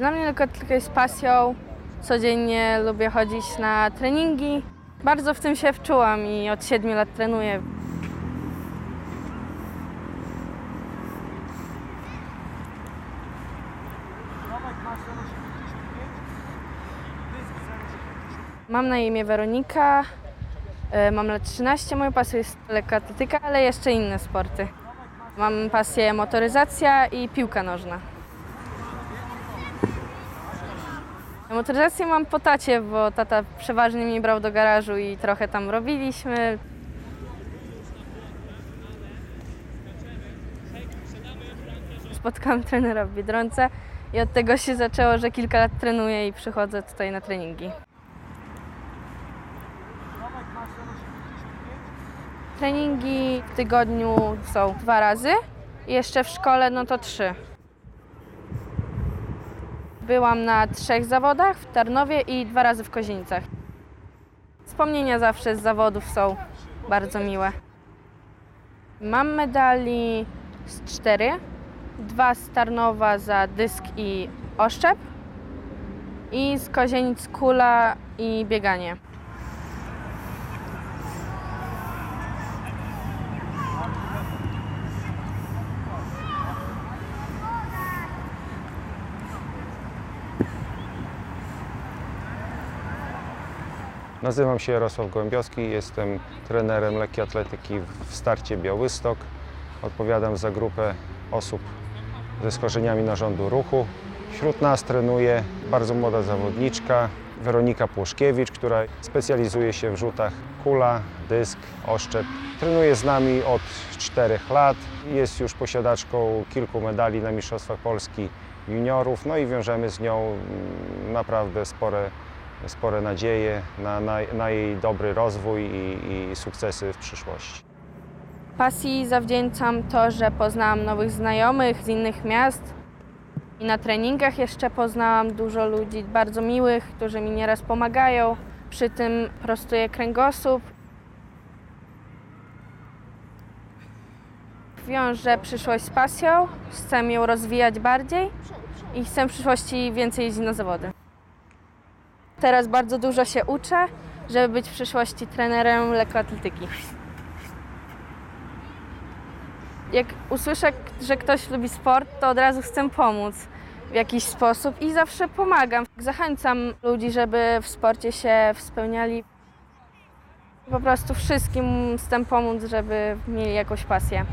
Dla mnie lekkoatletyka jest pasją. Codziennie lubię chodzić na treningi. Bardzo w tym się wczułam i od 7 lat trenuję. Mam na imię Weronika, e, mam lat 13, moją pasją jest lekkoatletyka, ale jeszcze inne sporty. Mam pasję motoryzacja i piłka nożna. Motoryzację mam po tacie, bo tata przeważnie mnie brał do garażu i trochę tam robiliśmy. Spotkałam trenera w Biedronce i od tego się zaczęło, że kilka lat trenuję i przychodzę tutaj na treningi. Treningi w tygodniu są dwa razy, jeszcze w szkole no to trzy. Byłam na trzech zawodach w Tarnowie i dwa razy w Kozienicach. Wspomnienia zawsze z zawodów są bardzo miłe. Mam medali z cztery, dwa z Tarnowa za dysk i oszczep i z Kozienic kula i bieganie. Nazywam się Jarosław Gołębiowski, jestem trenerem lekkiej atletyki w starcie Białystok. Odpowiadam za grupę osób ze schorzeniami narządu ruchu. Wśród nas trenuje bardzo młoda zawodniczka Weronika Płoszkiewicz, która specjalizuje się w rzutach kula, dysk, oszczep. Trenuje z nami od 4 lat. Jest już posiadaczką kilku medali na Mistrzostwach Polski juniorów, no i wiążemy z nią mm, naprawdę spore spore nadzieje na, na, na jej dobry rozwój i, i sukcesy w przyszłości. Pasji zawdzięczam to, że poznałam nowych znajomych z innych miast. I na treningach jeszcze poznałam dużo ludzi bardzo miłych, którzy mi nieraz pomagają. Przy tym prostuję kręgosłup. Wiążę przyszłość z pasją, chcę ją rozwijać bardziej i chcę w przyszłości więcej jeździć na zawody. Teraz bardzo dużo się uczę, żeby być w przyszłości trenerem lekkoatletyki. Jak usłyszę, że ktoś lubi sport, to od razu chcę pomóc w jakiś sposób i zawsze pomagam. Zachęcam ludzi, żeby w sporcie się spełniali. Po prostu wszystkim chcę pomóc, żeby mieli jakąś pasję.